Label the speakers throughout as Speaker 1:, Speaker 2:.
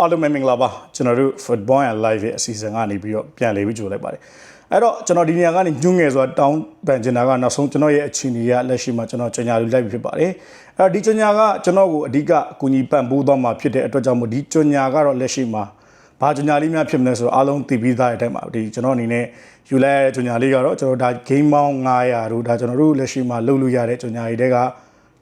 Speaker 1: အားလုံးပဲမင်္ဂလာပါကျွန်တော်တို့ Football and Live ရဲ့အစီအစဉ်ကနေပြီးတော့ပြန်လည်ပြီးကြိုလိုက်ပါတယ်အဲ့တော့ကျွန်တော်ဒီနေရာကနေညွှန်းငယ်ဆိုတာတောင်းပန်ချင်တာကနောက်ဆုံးကျွန်တော်ရဲ့အခြေအနေကလက်ရှိမှာကျွန်တော်ကြညာလူလိုက်ပြီးဖြစ်ပါတယ်အဲ့တော့ဒီကြညာကကျွန်တော်ကိုအဓိကအကူအညီပံ့ပိုးသွားမှာဖြစ်တဲ့အတွက်ကြောင့်မို့ဒီကြညာကတော့လက်ရှိမှာဘာကြညာလေးများဖြစ်မလဲဆိုတော့အားလုံးသိပြီးသားတဲ့အတိုင်းပါဒီကျွန်တော်အနေနဲ့ယူလိုက်တဲ့ကြညာလေးကတော့ကျွန်တော်ဒါ game ပေါင်း900တို့ဒါကျွန်တော်တို့လက်ရှိမှာလုပ်လို့ရတဲ့ကြညာတွေတဲက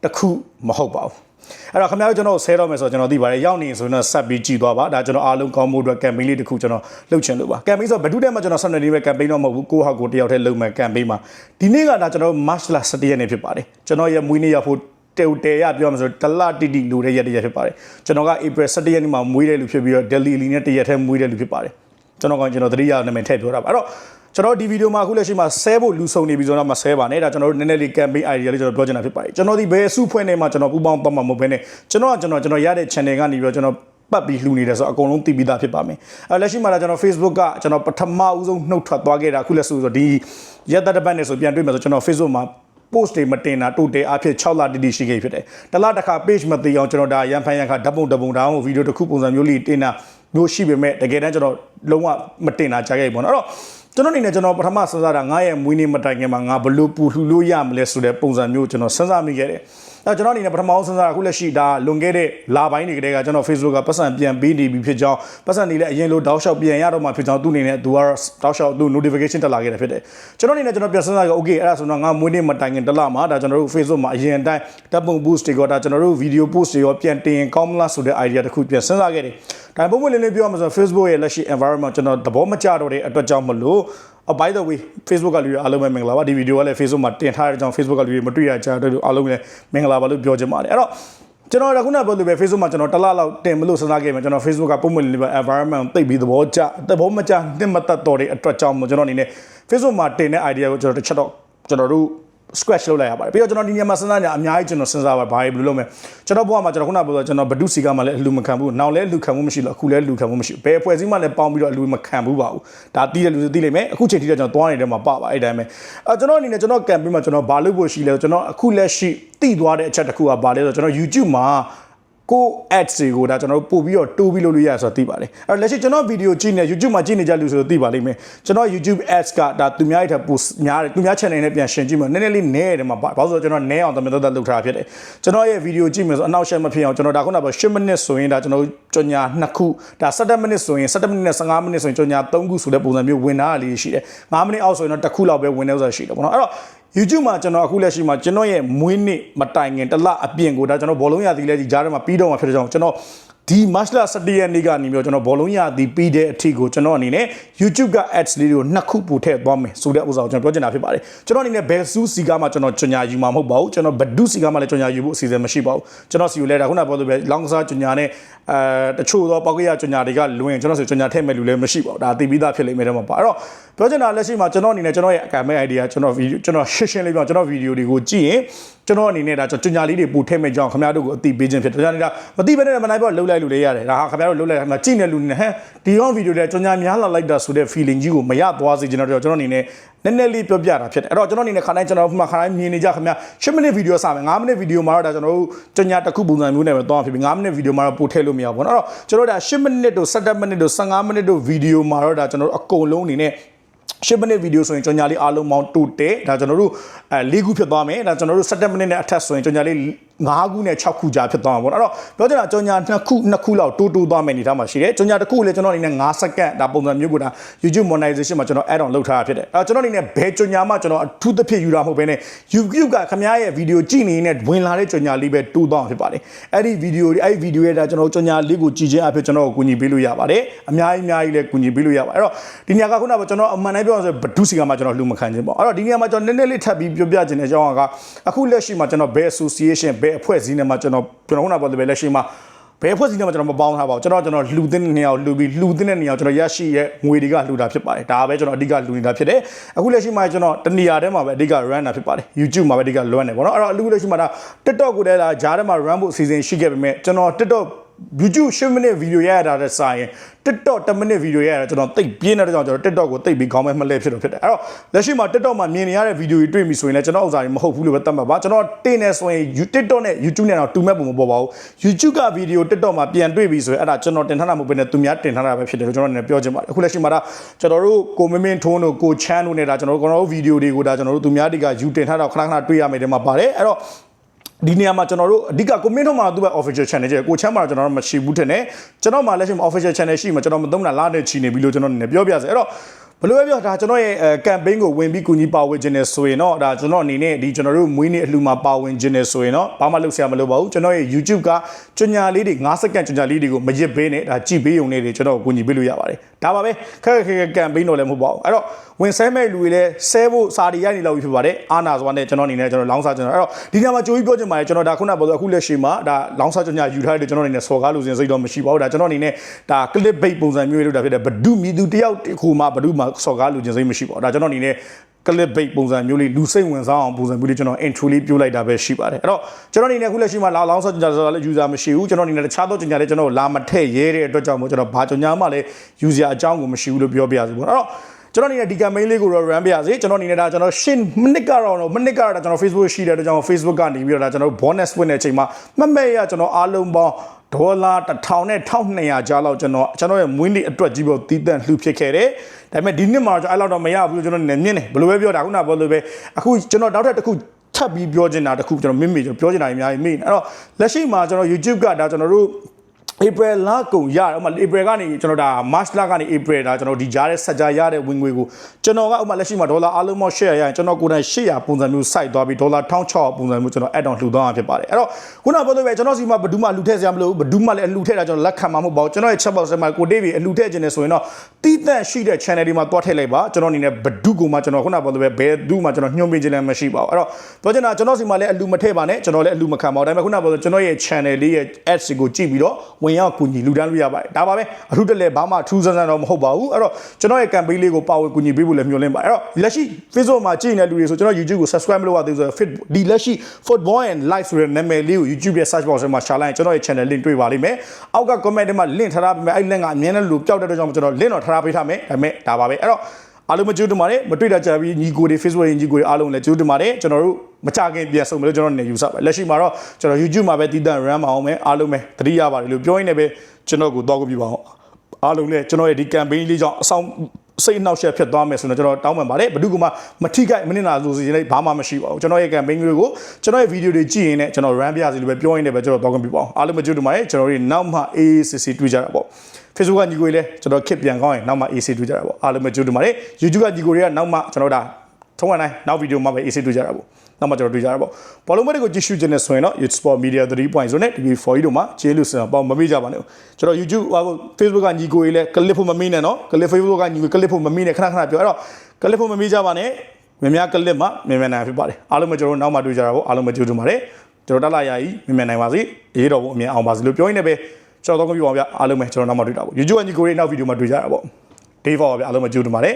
Speaker 1: တစ်ခုမဟုတ်ပါဘူး အဲ့တော့ခင်ဗျားတို့ကျွန်တော်ဆဲတော့မယ်ဆိုတော့ကျွန်တော်သိပါတယ်ရောက်နေဆိုတော့ဆက်ပြီးကြည်သွားပါဒါကျွန်တော်အားလုံးကောင်းမှုအတွက်ကမ်ပိန်းလေးတစ်ခုကျွန်တော်လုပ်ချင်လို့ပါကမ်ပိန်းဆိုဘယ်သူတည်းမှကျွန်တော်ဆက်နေနေပဲကမ်ပိန်းတော့မဟုတ်ဘူးကိုဟောက်ကိုတယောက်တည်းလုပ်မယ်ကမ်ပိန်းမှာဒီနေ့ကဒါကျွန်တော် March လ17ရက်နေ့ဖြစ်ပါတယ်ကျွန်တော်ရဲ့မွေးနေ့ရောက်ဖို့တေတေရပြောမှဆိုတလတိတိလူတဲ့ရက်တရက်ဖြစ်ပါတယ်ကျွန်တော်က April 17ရက်နေ့မှာမွေးတဲ့လူဖြစ်ပြီးတော့ Delhi လီနဲ့တရက်ထဲမွေးတဲ့လူဖြစ်ပါတယ် ကျွန်တော်ကကျွန်တော်တတိယနာမည်ထည့်ပြောတာပါအဲ့တော့ကျွန်တော်ဒီဗီဒီယိုမှာအခုလက်ရှိမှာဆဲဖို့လူဆုံးနေပြီဆိုတော့မဆဲပါနဲ့ဒါကျွန်တော်တို့နည်းနည်းလေး campaign idea လေးကျွန်တော်ပြောချင်တာဖြစ်ပါတယ်ကျွန်တော်ဒီဘယ်စုဖွဲ့နေမှာကျွန်တော်ပူပေါင်းပတ်မှာမဟုတ်ဘဲနဲ့ကျွန်တော်ကကျွန်တော်ကျွန်တော်ရတဲ့ channel ကနေပြီးတော့ကျွန်တော်ပတ်ပြီးလှူနေတယ်ဆိုတော့အကုန်လုံးသိပြီးသားဖြစ်ပါမယ်အဲလက်ရှိမှာလည်းကျွန်တော် Facebook ကကျွန်တော်ပထမဦးဆုံးနှုတ်ထွက်သွားခဲ့တာအခုလက်ဆိုဆိုဒီရက်သက်တစ်ပတ်နဲ့ဆိုပြန်တွေ့မယ်ဆိုကျွန်တော် Facebook မှာ post တွေမတင်တာတိုတေအဖြစ်6လတိတိရှိခဲ့ဖြစ်တယ်။တစ်လတစ်ခါ page မသိအောင်ကျွန်တော်ဒါရန်ဖန်ရန်ခါဓာတ်ပုံဓာတ်ပုံဒါမှမဟုတ်ဗီဒီယိုတစ်ခုပုံစံမျိုးလေးတင်တာမျိုးရှိပေမဲ့တကယ်တမ်းကျွန်တော်လုံးဝမတင်တာကြားခဲ့ပြီပေါ့နော်။အဲ့တော့ကျွန်တော်အနေနဲ့ကျွန်တော်ပထမစဉ်းစားတာငါရဲ့မွေးနေ့မတိုင်ခင်မှာငါဘလို့ပူလှူလို့ရမလဲဆိုတဲ့ပုံစံမျိုးကျွန်တော်စဉ်းစားမိခဲ့တယ်။အဲကျွန်တော်အနေနဲ့ပထမအောင်စဉ်းစားတာအခုလက်ရှိဒါလွန်ခဲ့တဲ့လပိုင်းတွေကတည်းကကျွန်တော် Facebook ကပတ်စံပြန်ပေးနေပြီဖြစ်ကြောင်းပတ်စံနေလည်းအရင်လိုတောက်လျှောက်ပြန်ရတော့မှဖြစ်ကြောင်းသူ့အနေနဲ့သူကတော့တောက်လျှောက်သူ notification တက်လာခဲ့တယ်ဖြစ်တယ်။ကျွန်တော်အနေနဲ့ကျွန်တော်ပြန်စဉ်းစားကြ okay အဲ့ဒါဆိုတော့ငါမွေးနေ့မတိုင်ခင်တစ်လမှာဒါကျွန်တော်တို့ Facebook မှာအရင်အတိုင်းတပ်ပုံ boost တွေကောဒါကျွန်တော်တို့ video post တွေရောပြန်တင်ရင်ကောင်းမလားဆိုတဲ့ idea တစ်ခုပြန်စဉ်းစားခဲ့တယ်။ဒါပုံမှန်လေးလေးပြောမှဆို Facebook ရဲ့လက်ရှိ environment ကျွန်တော်သဘောမကျတော့တဲ့အတွက်ကြောင့်မလို့ Oh by the way Facebook ကလူတွေအားလုံးပဲမင်္ဂလာပါဒီဗီဒီယိုကလည်း Facebook မှာတင်ထားတဲ့အကြောင်း Facebook ကလူတွေမတွေ့ရကြတဲ့အားလုံးလည်းမင်္ဂလာပါလို့ပြောချင်ပါတယ်အဲ့တော့ကျွန်တော်ကခုနပြောလို့ပဲ Facebook မှာကျွန်တော်တစ်လလောက်တင်မလို့စဉ်းစားခဲ့မှာကျွန်တော် Facebook ကပုံမှန်လေးပဲ environment သိပြီးသဘောကျသဘောမကျတင်မတတ်တော့တဲ့အတွက်ကြောင့်ကျွန်တော်အနေနဲ့ Facebook မှာတင်တဲ့ idea ကိုကျွန်တော်တစ်ချက်တော့ကျွန်တော်တို့ scratch လုပ်လိုက်ရပါတယ်ပြီးတော့ကျွန်တော်ဒီနေရာမှာစဉ်းစားကြအများကြီးကျွန်တော်စဉ်းစားပါဘာဘယ်လိုလုပ်မလဲကျွန်တော်ဘဝမှာကျွန်တော်ခုနပြောကျွန်တော်ဘဒုစီကမှလည်းအလူမခံဘူးနောက်လည်းလူခံမှုမရှိလို့အခုလည်းလူခံမှုမရှိဘူးဘယ်အဖွဲ့အစည်းမှလည်းပေါင်းပြီးတော့အလူမခံဘူးပါဘူးဒါတီးတဲ့လူတွေတီးလိမ့်မယ်အခုချိန်ထိတော့ကျွန်တော်သွားနေတဲ့မှာပါပါအဲ့တိုင်းပဲအဲကျွန်တော်အနေနဲ့ကျွန်တော် campaign မှာကျွန်တော်ဘာလုပ်ဖို့ရှိလဲကျွန်တော်အခုလက်ရှိတီးသွားတဲ့အချက်တစ်ခုကဘာလဲဆိုတော့ကျွန်တော် YouTube မှာ ကို ads တွေကိုဒါကျွန်တော်တို့ပို့ပြီးတော့တိုးပြီးလုပ်လို့ရဆိုတော့သိပါတယ်အဲ့တော့လက်ရှိကျွန်တော်ဗီဒီယိုကြည့်နေ YouTube မှာကြည့်နေကြလူဆိုတော့သိပါလိမ့်မယ်ကျွန်တော် YouTube ads ကဒါသူများရဲ့ထပ်ပို့များတယ်သူများ channel နဲ့ပြန်ရှင်ကြည့်မယ်နည်းနည်းလေးနဲတယ်မှာဘာလို့ဆိုတော့ကျွန်တော်နဲအောင်တမန်တော်တက်လုပ်ထားဖြစ်တယ်ကျွန်တော်ရဲ့ဗီဒီယိုကြည့်မယ်ဆိုအနောက်ရှက်မဖြစ်အောင်ကျွန်တော်ဒါခုနက10မိနစ်ဆိုရင်ဒါကျွန်တော်ကြော်ညာ2ခုဒါ17မိနစ်ဆိုရင်17မိနစ်နဲ့15မိနစ်ဆိုရင်ကြော်ညာ3ခုဆိုတဲ့ပုံစံမျိုးဝင်တာလေးရှိတယ်9မိနစ်အောက်ဆိုရင်တော့တစ်ခုလောက်ပဲဝင်နေဆိုတာရှိတယ်ပေါ့နော်အဲ့တော့ YouTube မှာကျွန်တော်အခုလက်ရှိမှာကျွန်တော်ရဲ့မွေးနေ့မတိုင်ခင်တစ်လအပြင်ကိုဒါကျွန်တော်ဘောလုံးရသည်လဲဒီကြားထဲမှာပြီးတော့မှာဖြစ်တဲ့ကြောင့်ကျွန်တော်ဒီ March လ17ရက်နေ့ကနေပြီးတော့ကျွန်တော်ဘောလုံးရသည်ပြီးတဲ့အထိကိုကျွန်တော်အနေနဲ့ YouTube က ads လေးတွေကိုနှစ်ခုပို့ထည့်သွားမယ်ဆိုတဲ့ဥစ္စာကိုကျွန်တော်ပြောချင်တာဖြစ်ပါတယ်ကျွန်တော်အနေနဲ့ဘယ်စူးစီကမှကျွန်တော်ကြညာယူမှာမဟုတ်ပါဘူးကျွန်တော်ဘဒုစီကမှလည်းကြညာယူဖို့အစီအစဉ်မရှိပါဘူးကျွန်တော်စီကိုလဲတာခုနပြောလို့ပဲလောင်းစားကြညာနဲ့အဲတချို့သောပောက်ကရကြညာတွေကလွင်ကျွန်တော်စီကြညာထည့်မဲ့လူလည်းမရှိပါဘူးဒါသိပြီးသားဖြစ်လိမ့်မယ်တော့မပါအဲ့တော့ ပြောချင်တာလက်ရှိမှာကျွန်တော်အနေနဲ့ကျွန်တော်ရဲ့အကံမဲ့ idea ကျွန်တော် video ကျွန်တော်ရှင်းရှင်းလေးပြောကျွန်တော် video တွေကိုကြည့်ရင်ကျွန်တော်အနေနဲ့ဒါကျွန်တော်ကြညာလေးတွေပို့ထည့်မဲ့ကြောင်းခင်ဗျားတို့ကိုအသိပေးခြင်းဖြစ်တယ်ကျွန်တော်နေတာမသိဘဲနဲ့မနိုင်ပြောလှုပ်လိုက်လို့လေးရတယ်ဒါဟာခင်ဗျားတို့လှုပ်လိုက်တာကြည့်နေလူနေဟမ်ဒီရော video တွေကြညာများလာလိုက်တာဆိုတဲ့ feeling ကြီးကိုမရသွားစေချင်တော့ကျွန်တော်အနေနဲ့နည်းနည်းလေးပြောပြတာဖြစ်တယ်အဲ့တော့ကျွန်တော်အနေနဲ့ခါတိုင်းကျွန်တော်မှခါတိုင်းမြင်နေကြခင်ဗျာ10မိနစ်ဗီဒီယိုစမယ်9မိနစ်ဗီဒီယိုမှာတော့ဒါကျွန်တော်တို့ကြညာတစ်ခုပုံစံမျိုးနဲ့ပဲသွားဖြစ်ပြီး9မိနစ်ဗီဒီယိုမှာတော့ပို့ထည့်လို့မရဘူးပေါ့နော်အဲ့တော့ကျွန်တော်ဒါ10မိနစ်တို့17မိနစ်တို့15မိနစ်တို့ဗီဒီယိုမှာတော့ဒါကျွန်တော်တို့အကုန်လုံးအနေနဲ့ 10မိနစ်ဗီဒီယိုဆိုရင်ကြော်ညာလေးအားလုံးပေါင်းတူတယ်ဒါကျွန်တော်တို့အဲ၄ခုဖြစ်သွားမယ်ဒါကျွန်တော်တို့17မိနစ်နဲ့အထက်ဆိုရင်ကြော်ညာလေး 5ခုနဲ့6ခုကြာဖြစ်သွားမှာပေါ့အဲ့တော့ပြောချင်တာကြော်ညာ2ခု2ခုလောက်တိုးတိုးသွားမယ်အနေထားမှာရှိတယ်ကြော်ညာတစ်ခုလည်းကျွန်တော်အနေနဲ့5စက္ကန့်ဒါပုံစံမျိုးကိုဒါ YouTube monetization မှာကျွန်တော် add on လုပ်ထားတာဖြစ်တယ်အဲ့တော့ကျွန်တော်အနေနဲ့ဘယ်ကြော်ညာမှကျွန်တော်အထူးသဖြင့်ယူတာမဟုတ်ဘဲနဲ့ YouTube ကခမားရဲ့ဗီဒီယိုကြည့်နေနဲ့ဝင်လာတဲ့ကြော်ညာလေးပဲတိုးသွားမှာဖြစ်ပါတယ်အဲ့ဒီဗီဒီယိုအဲ့ဒီဗီဒီယိုရဲ့ဒါကျွန်တော်ကြော်ညာလေးကိုကြည့်ခြင်းအဖြစ်ကျွန်တော်ကိုကူညီပေးလို့ရပါတယ်အများကြီးအများကြီးလည်းကူညီပေးလို့ရပါတယ်အဲ့တော့ဒီနေရာကခုနကကျွန်တော်အမှန်တမ်းပြောရဆိုဘဒုစီကမှကျွန်တော်လှူမခံခြင်းပေါ့အဲ့တော့ဒီနေရာမှာကျွန်တော်နည်းနည်းလေးထပ်ပြီးပြောပြခြင်းတဲ့အကြောင်းကအခုလက်ရှိမှာကျွန်တော်ဘယ် association ဘယ်အဖွဲ့အစည်းနဲ့မှကျွန်တော်ကျွန်တော်ခုနကပြောတဲ့လက်ရှိမှာဘယ်ဖွဲ့စည်းနဲ့မှကျွန်တော်မပေါင်းထားပါဘူးကျွန်တော်ကျွန်တော်လှူသင်းတဲ့နေရာကိုလှူပြီးလှူသင်းတဲ့နေရာကိုကျွန်တော်ရရှိရဲ့ငွေတွေကလှူတာဖြစ်ပါတယ်ဒါပဲကျွန်တော်အဓိကလှူနေတာဖြစ်တယ်အခုလက်ရှိမှာကျွန်တော်တနေရာထဲမှာပဲအဓိက run တာဖြစ်ပါတယ် YouTube မှာပဲအဓိက run နေပေါ့နော်အဲ့တော့အခုလက်ရှိမှာဒါ TikTok ကိုတည်းကဂျားထဲမှာ run ဖို့အစီအစဉ်ရှိခဲ့ပေမဲ့ကျွန်တော် TikTok YouTube 10မိနစ်ဗီဒီယိုရရတာတဲ့စာရင် TikTok 10မိနစ်ဗီဒီယိုရရတာကျွန်တော်တိတ်ပြင်းတဲ့ကြောင့်ကျွန်တော် TikTok ကိုတိတ်ပြီးခေါင်းမဲမလဲဖြစ်တော့ဖြစ်တယ်အဲ့တော့လက်ရှိမှာ TikTok မှာမြင်နေရတဲ့ဗီဒီယိုတွေတွေ့ပြီဆိုရင်လည်းကျွန်တော်ဥစားတွေမဟုတ်ဘူးလို့ပဲသတ်မှတ်ပါကျွန်တော်တင်နေဆိုရင် TikTok နဲ့ YouTube နဲ့တော့တူမဲ့ပုံမပေါ်ပါဘူး YouTube ကဗီဒီယို TikTok မှာပြန်တွေ့ပြီဆိုရင်အဲ့ဒါကျွန်တော်တင်ထားတာမဟုတ်ဘဲနဲ့သူများတင်ထားတာပဲဖြစ်တယ်လို့ကျွန်တော်အနေနဲ့ပြောချင်ပါတယ်အခုလက်ရှိမှာဒါကျွန်တော်တို့ကိုမင်းမင်းထွန်းတို့ကိုချမ်းတို့နဲ့ဒါကျွန်တော်တို့ကျွန်တော်တို့ဗီဒီယိုတွေကိုဒါကျွန်တော်တို့သူများတွေကယူတင်ထားတာခဏခဏတွေ့ရမယ်တဲ့မှာပါတယ်အဲ့တော့ ဒီနေရာမှာကျွန်တော်တို့အဓိကကိုမင်းတို့မှာသူ့ဘက် official channel ကျကိုချမ်းမှာကျွန်တော်တို့မရှိဘူးထင်တယ်ကျွန်တော်မှာလက်ရှိမှာ official channel ရှိမှာကျွန်တော်မသုံးတာလာနဲ့ချီနေပြီလို့ကျွန်တော်အနေနဲ့ပြောပြစေအဲ့တော့ ဘယ်လိုပဲပြောဒါကျွန်တော်ရဲ့ campaign ကိုဝင်ပြီးကူညီပါဝင်ခြင်းနဲ့ဆိုရင်တော့ဒါကျွန်တော်အနေနဲ့ဒီကျွန်တော်တို့မွေးနေ့အလှူမှာပါဝင်ခြင်းနဲ့ဆိုရင်တော့ဘာမှလုပ်ဆရာမလိုပါဘူးကျွန်တော်ရဲ့ YouTube ကကြညာလေးတွေ9စက္ကန့်ကြညာလေးတွေကိုမရစ်ပေးနဲ့ဒါကြည့်ပေးုံနဲ့တွေကျွန်တော်ကိုကူညီပေးလို့ရပါတယ်ဒါပါပဲခက်ခက်ခက် campaign တော့လည်းမဟုတ်ပါဘူးအဲ့တော့ဝင်ဆဲမဲ့လူတွေလည်းဆဲဖို့စာတွေရိုက်နေလောက်ပြီဖြစ်ပါတယ်အာနာစွာနဲ့ကျွန်တော်အနေနဲ့ကျွန်တော်လောင်းစားကျွန်တော်အဲ့တော့ဒီညမှာကြိုးပြီးပြောချင်ပါတယ်ကျွန်တော်ဒါခုနကပြောအခုလက်ရှိမှာဒါလောင်းစားကြညာယူထားတဲ့ကျွန်တော်အနေနဲ့စော်ကားလို့စဉ်စိတ်တော့မရှိပါဘူးဒါကျွန်တော်အနေနဲ့ဒါ clip bait ပုံစံမျိုးလေးလုပ်တာဖြစ်တယ်ဘဒုမြည်သူတယောက်ခုမှဘဒုမှစော်ကားလို့စဉ်စိတ်မရှိပါဘူးဒါကျွန်တော်အနေနဲ့ clip bait ပုံစံမျိုးလေးလူစိတ်ဝင်စားအောင်ပုံစံမျိုးလေးကျွန်တော် intro လေးပြောလိုက်တာပဲရှိပါတယ်အဲ့တော့ကျွန်တော်အနေနဲ့အခုလက်ရှိမှာလာလောင်းဆော့ကြညာဆိုတာလည်း user မရှိဘူးကျွန်တော်အနေနဲ့တခြားသောကြညာလေးကျွန်တော်လာမထည့်ရဲတဲ့အတွက်ကြောင့်မို့ကျွန်တော်ဘာကြညာမှလည်း user အကြောင်းကိုမရှိဘူးလို့ပြောပြရစီပေါ့အဲ့တော့ကျွန်တော်အနေနဲ့ဒီ campaign လေးကိုတော့ run ပြရစီကျွန်တော်အနေနဲ့ဒါကျွန်တော်ရှင်းမိနစ်ကတော့မိနစ်ကတော့ကျွန်တော် Facebook ရှိတဲ့အတွက်ကြောင့် Facebook ကနေပြီးတော့ဒါကျွန်တော် bonus ဝင်တဲ့အချိန်မှာမမဲ့ရကျွန်တော်အားလုံးပေါင်း ဒေါ်လာ1000နဲ့1200ကြားလောက်ကျွန်တော်ကျွန်တော်ရဲ့မွေးနေ့အတွက်ကြီးပေါ်တည်တံ့လှူဖြစ်ခဲ့တယ်။ဒါပေမဲ့ဒီနှစ်မှာကျွန်တော်အဲ့လောက်တော့မရဘူးကျွန်တော်နည်းမြင့်တယ်ဘယ်လိုပဲပြောတာခုနကပြောလို့ပဲအခုကျွန်တော်နောက်ထပ်တစ်ခုထပ်ပြီးပြောချင်တာတစ်ခုကျွန်တော်မင်းမေကျွန်တော်ပြောချင်တာအများကြီးမေးအဲ့တော့လက်ရှိမှာကျွန်တော် YouTube ကဒါကျွန်တော်တို့ April လကုန်ရဥမာ April ကနေကျွန်တော်ဒါ March လကနေ April ဒါကျွန်တော်ဒီကြားတဲ့ဆက်ကြားရတဲ့ဝင်ငွေကိုကျွန်တော်ကဥမာလက်ရှိမှာဒေါ်လာအလုံးပေါင်း800ရရင်ကျွန်တော်ကိုယ်တိုင်800ပုံစံမျိုးစိုက်သွားပြီးဒေါ်လာ1600ပုံစံမျိုးကျွန်တော် add on လှူသွားမှာဖြစ်ပါတယ်အဲ့တော့ခုနပြောလို့ပဲကျွန်တော်စီမှာဘယ်သူမှလှူထည့်စရာမလိုဘူးဘယ်သူမှလည်းအလှူထည့်တာကျွန်တော်လက်ခံမှာမဟုတ်ပါဘူးကျွန်တော်ရဲ့ chat box ထဲမှာကိုတေးပြီးအလှူထည့်ခြင်းနဲ့ဆိုရင်တော့တီးတန့်ရှိတဲ့ channel တွေမှာတွားထည့်လိုက်ပါကျွန်တော်အနေနဲ့ဘယ်သူကမှကျွန်တော်ခုနပြောလို့ပဲဘယ်သူမှကျွန်တော်ညှို့ပေးခြင်းလည်းမရှိပါဘူးအဲ့တော့ပြောချင်တာကျွန်တော်စီမှာလည်းအလှူမထည့်ပါနဲ့ကျွန်တော်လည်းအလှူမခံပါဘူးဒါပေမဲ့ခုနပြောလို့ကျွန်တော်ရဲ့ channel လေးရဲ့ ads ကိုကြည့်ပြီးတော့ဝင်ရောက်ကူညီလှူဒန်းလို့ရပါတယ်ဒါပါပဲအထူးတက်လဲဘာမှထူးဆန်းဆန်းတော့မဟုတ်ပါဘူးအဲ့တော့ကျွန်တော်ရဲ့ campaign လေးကိုပါဝင်ကူညီပေးဖို့လည်းမျှော်လင့်ပါတယ်အဲ့တော့လက်ရှိ Facebook မှာကြည့်နေတဲ့လူတွေဆိုကျွန်တော် YouTube ကို subscribe မလုပ်ရသေးဘူးဆိုတော့ fit ဒီလက်ရှိ football and live ဆိုတဲ့နာမည်လေးကို YouTube ရဲ့ search box ထဲမှာရှာလိုက်ရင်ကျွန်တော်ရဲ့ channel link တွေ့ပါလိမ့်မယ်အောက်က comment ထဲမှာ link ထားထားပေးမယ်အဲ့ link ကအမြင်နဲ့လူပျောက်တဲ့အတွက်ကြောင့်ကျွန်တော် link တော့ထားထားပေးထားမယ်ဒါပေမဲ့ဒါပါပဲအဲ့တော့ အားလုံးမကြိုးတင်ပါတယ်မတွေ့တာကြပြီးညီကိုတွေ Facebook တွေညီကိုတွေအားလုံးလည်းကြိုးတင်ပါတယ်ကျွန်တော်တို့မကြခင်ပြန်ဆုံးမလို့ကျွန်တော်နေယူဆပါလက်ရှိမှာတော့ကျွန်တော် YouTube မှာပဲတည်တံ့ run မအောင်မယ်အားလုံးပဲသတိရပါတယ်လို့ပြောရင်းနဲ့ပဲကျွန်တော်ကိုတော့ကြပြပါအောင်အားလုံးလည်းကျွန်တော်ရဲ့ဒီ campaign လေးကြောင့်အဆောင် စိတ်နှောက်ယှက်ဖြစ်သွားမယ်ဆိုတော့ကျွန်တော်တောင်းပန်ပါတယ်ဘယ်သူကမှမထိခိုက်မနစ်နာလို့စီရင်လည်းဘာမှမရှိပါဘူးကျွန်တော်ရဲ့ campaign တွေကိုကျွန်တော်ရဲ့ video တွေကြည့်ရင်လည်းကျွန်တော် run ပြရစီလို့ပဲပြောရင်းနဲ့ပဲကျွန်တော်တော့ကြပြပါအောင်အားလုံးမကြိုးတင်ပါတယ်ကျွန်တော်တို့နောက်မှ AACC တွေ့ကြတာပေါ့ Facebook ကညီကိုတွေလည်းကျွန်တော်ခစ်ပြန်ကောင်းရင်နောက်မှ AC တွေ့ကြတာပေါ့အားလုံးပဲကြိုးတင်ပါတယ် YouTube ကညီကိုတွေကနောက်မှကျွန်တော်ဒါ ထုံးဝတိုင်းနောက်ဗီဒီယိုမှာပဲ AC တွေ့ကြတာပေါ့နောက်မှကျွန်တော်တွေ့ကြတာပေါ့ဘောလုံးမတွေကိုကြည့်ရှုခြင်းနဲ့ဆိုရင်တော့ YouTube Sport Media 3.0နဲ့ TV4 တို့မှာကျေးလူစံပေါ့မမေ့ကြပါနဲ့ကျွန်တော် YouTube ဟို Facebook ကညီကိုတွေလည်း clip ဖို့မမေ့နဲ့နော် clip Facebook ကညီကို clip ဖို့မမေ့နဲ့ခဏခဏပြောအဲ့တော့ clip ဖို့မမေ့ကြပါနဲ့မြန်များ clip မှာမြန်မြန်နိုင်ဖြစ်ပါတယ်အားလုံးပဲကျွန်တော်နောက်မှတွေ့ကြတာပေါ့အားလုံးပဲကြိုးတင်ပါတယ်ကျွန်တော်တက်လာရည်မြန်မြန်နိုင်ပါစေအေးတော်ဘုံအမြင်အောင်ပါစေလို့ပြောရင်းနဲ့ပဲကျွန်တော်တော့ကြည့်ပါအောင်ဗျအားလုံးပဲကျွန်တော်နောက်မှတွေ့တာပေါ့ YouTube ကညီကိုတွေနောက်ဗီဒီယိုမှာတွေ့ကြတာပေါ့ Day 4ပါဗျအားလုံးပဲကြိုးတင်ပါတယ်